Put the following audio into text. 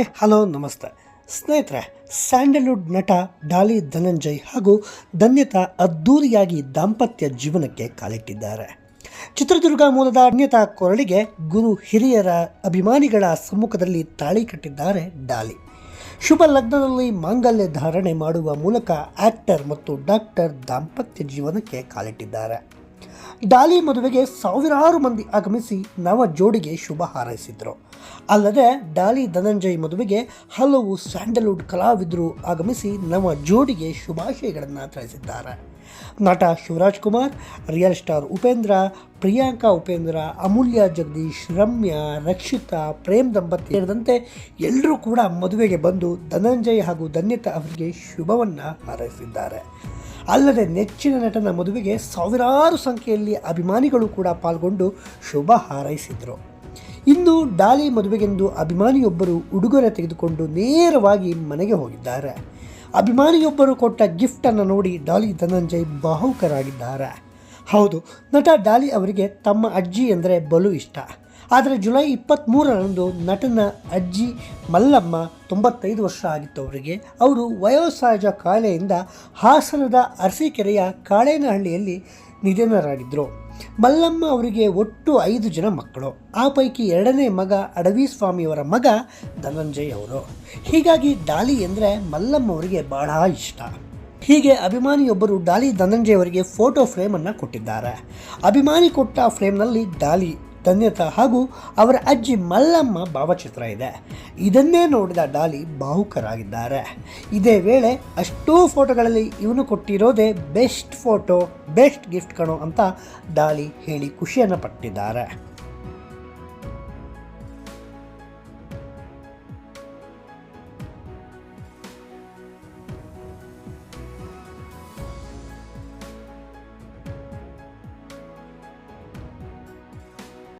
Hi, hello, ನಮಸ್ತೆ. ಸ್ನೇಹಿತರೆ, Sandalwood ನಟ ಡಾಲಿ ಧನಂಜಯ್ ಹಾಗೂ ಧನ್ಯತಾ ಅದ್ಧೂರಿಯಾಗಿ ದಾಂಪತ್ಯ ಜೀವನಕ್ಕೆ ಕಾಲಿಟ್ಟಿದ್ದಾರೆ. ಚಿತ್ರದುರ್ಗ ಮೂಲದ ಅನ್ಯತಾ ಕೊರಳಿಗೆ ಗುರು ಹಿರಿಯರ ಅಭಿಮಾನಿಗಳ ಸಮ್ಮುಖದಲ್ಲಿ ತಾಳಿ ಕಟ್ಟಿದ್ದಾರೆ ಡಾಲಿ. ಶುಭ ಲಗ್ನದಲ್ಲಿ ಮಾಂಗಲ್ಯ ಧಾರಣೆ ಮಾಡುವ ಮೂಲಕ ಆಕ್ಟರ್ ಮತ್ತು ಡಾಕ್ಟರ್ ದಾಂಪತ್ಯ ಜೀವನಕ್ಕೆ ಕಾಲಿಟ್ಟಿದ್ದಾರೆ. ಡಾಲಿ ಮದುವೆಗೆ ಸಾವಿರಾರು ಮಂದಿ ಆಗಮಿಸಿ ನವ ಜೋಡಿಗೆ ಶುಭ ಹಾರೈಸಿದರು. ಅಲ್ಲದೆ ಡಾಲಿ ಧನಂಜಯ್ ಮದುವೆಗೆ ಹಲವು ಸ್ಯಾಂಡಲ್ವುಡ್ ಕಲಾವಿದರು ಆಗಮಿಸಿ ನವ ಜೋಡಿಗೆ ಶುಭಾಶಯಗಳನ್ನು ತಿಳಿಸಿದ್ದಾರೆ. ನಟ ಶಿವರಾಜ್ ಕುಮಾರ್, ರಿಯಲ್ ಸ್ಟಾರ್ ಉಪೇಂದ್ರ, ಪ್ರಿಯಾಂಕಾ ಉಪೇಂದ್ರ, ಅಮೂಲ್ಯ ಜಗದೀಶ್, ರಮ್ಯಾ, ರಕ್ಷಿತಾ, ಪ್ರೇಮ್ ದಂಪತಿ ಸೇರಿದಂತೆ ಎಲ್ಲರೂ ಕೂಡ ಮದುವೆಗೆ ಬಂದು ಧನಂಜಯ್ ಹಾಗೂ ಧನ್ಯತಾ ಅವರಿಗೆ ಶುಭವನ್ನು ಹಾರೈಸಿದ್ದಾರೆ. ಅಲ್ಲದೆ ನೆಚ್ಚಿನ ನಟನ ಮದುವೆಗೆ ಸಾವಿರಾರು ಸಂಖ್ಯೆಯಲ್ಲಿ ಅಭಿಮಾನಿಗಳು ಕೂಡ ಪಾಲ್ಗೊಂಡು ಶುಭ ಹಾರೈಸಿದರು. ಇನ್ನು ಡಾಲಿ ಮದುವೆಗೆಂದು ಅಭಿಮಾನಿಯೊಬ್ಬರು ಉಡುಗೊರೆ ತೆಗೆದುಕೊಂಡು ನೇರವಾಗಿ ಮನೆಗೆ ಹೋಗಿದ್ದಾರೆ. ಅಭಿಮಾನಿಯೊಬ್ಬರು ಕೊಟ್ಟ ಗಿಫ್ಟನ್ನು ನೋಡಿ ಡಾಲಿ ಧನಂಜಯ್ ಭಾವುಕರಾಗಿದ್ದಾರೆ ಹೌದು, ನಟ ಡಾಲಿ ಅವರಿಗೆ ತಮ್ಮ ಅಜ್ಜಿ ಎಂದರೆ ಬಲು ಇಷ್ಟ. ಆದರೆ ಜುಲೈ ಇಪ್ಪತ್ತ್ಮೂರರಂದು ನಟನ ಅಜ್ಜಿ ಮಲ್ಲಮ್ಮ ತೊಂಬತ್ತೈದು ವರ್ಷ ಆಗಿತ್ತು ಅವರಿಗೆ. ಅವರು ವಯೋಸಹಜ ಕಾಯಿಲೆಯಿಂದ ಹಾಸನದ ಅರಸೀಕೆರೆಯ ಕಾಳೇನಹಳ್ಳಿಯಲ್ಲಿ ನಿಧನರಾಗಿದ್ದರು ಮಲ್ಲಮ್ಮ ಅವರಿಗೆ ಒಟ್ಟು ಐದು ಜನ ಮಕ್ಕಳು. ಆ ಪೈಕಿ ಎರಡನೇ ಮಗ ಅಡವಿ ಸ್ವಾಮಿಯವರ ಮಗ ಧನಂಜಯ್ ಅವರು ಹೀಗಾಗಿ ಡಾಲಿ ಎಂದರೆ ಮಲ್ಲಮ್ಮ ಅವರಿಗೆ ಬಹಳ ಇಷ್ಟ. ಹೀಗೆ ಅಭಿಮಾನಿಯೊಬ್ಬರು ಡಾಲಿ ಧನಂಜಯ್ ಅವರಿಗೆ ಫೋಟೋ ಫ್ರೇಮನ್ನು ಕೊಟ್ಟಿದ್ದಾರೆ. ಅಭಿಮಾನಿ ಕೊಟ್ಟ ಫ್ರೇಮ್ನಲ್ಲಿ ಡಾಲಿ ಧನ್ಯತಾ ಹಾಗೂ ಅವರ ಅಜ್ಜಿ ಮಲ್ಲಮ್ಮ ಭಾವಚಿತ್ರ ಇದೆ. ಇದನ್ನೇ ನೋಡಿದ ಡಾಲಿ ಭಾವುಕರಾಗಿದ್ದಾರೆ ಇದೇ ವೇಳೆ ಅಷ್ಟೂ ಫೋಟೋಗಳಲ್ಲಿ ಇವನು ಕೊಟ್ಟಿರೋದೇ ಬೆಸ್ಟ್ ಫೋಟೋ, ಬೆಸ್ಟ್ ಗಿಫ್ಟ್ ಕಣೋ ಅಂತ ಡಾಲಿ ಹೇಳಿ ಖುಷಿಯನ್ನು ಪಟ್ಟಿದ್ದಾರೆ.